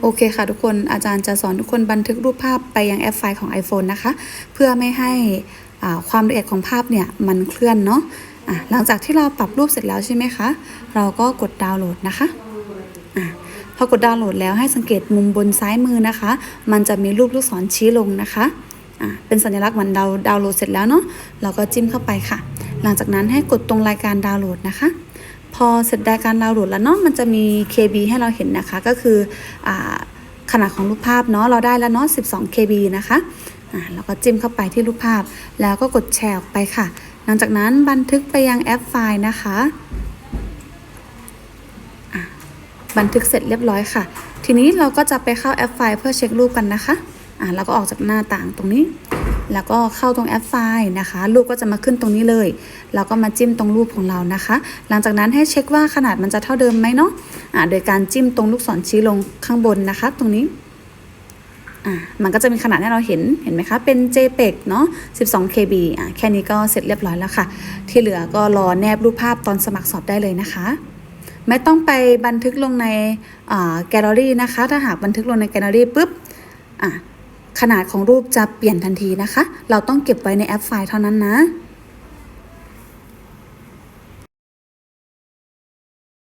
โอเคค่ะทุกคนอาจารย์จะสอนทุกคนบันทึกรูปภาพไปยังแอปไฟล์ของ iPhone นะคะ เพื่อไม่ให้อ่าความละเอียดของภาพเนี่ยมันเคลื่อนเนาะอะหลังจากที่เราปรับรูปเสร็จแล้วใช่ไหมคะ เราก็กดดาวน์โหลดนะคะอะพอกดดาวน์โหลดแล้วให้สังเกตมุมบนซ้ายมือนะคะ มันจะมีรูปลูกศรชี้ลงนะคะอะเป็นสัญลักษณ์เหมือนเราดาวน์โหลดเสร็จแล้วเนาะเราก็จิ้มเข้าไปค่ะ หลังจากนั้นให้กดตรงรายการดาวน์โหลดนะคะ พอเสร็จรายการดาวน์โหลดแล้วเนาะมันจะมี KB ให้เราเห็นนะคะ ก็คืออขนาดของรูปภาพเนาะเราได้แล้วเนาะ 12 KB นะคะอ่าแล้วก็จิ้มเข้าไปที่รูปภาพ แล้วก็กดแชร์ออกไปค่ะ หลังจากนั้นบันทึกไปยังแอปไฟล์นะคะอะบันทึกเสร็จเรียบร้อยค่ะ ทีนี้เราก็จะไปเข้าแอปไฟล์เพื่อเช็ครูปกันนะคะอ่าแล้วก็ออกจากหน้าต่างตรงนี้ แล้วก็เข้าตรงแอปไฟล์นะคะ รูปก็จะมาขึ้นตรงนี้เลย แล้วก็มาจิ้มตรงรูปของเรานะคะ หลังจากนั้นให้เช็คว่าขนาดมันจะเท่าเดิมไหมเนาะอ่าโดยการจิ้มตรงลูกศรชี้ลงข้างบนนะคะ ตรงนี้อ่ามันก็จะมีขนาดให้เราเห็น เห็นไหมคะ เป็น JPEG เนาะ 12 KB อ่าแค่นี้ก็เสร็จเรียบร้อยแล้วค่ะ ที่เหลือก็รอแนบรูปภาพตอนสมัครสอบได้เลยนะคะ ไม่ต้องไปบันทึกลงในแกลเลอรี่นะคะ ถ้าหากบันทึกลงในแกลเลอรี่ปุ๊บ อะ ขนาดของรูปจะเปลี่ยนทันทีนะคะ เราต้องเก็บไว้ในแอปไฟล์เท่านั้นนะ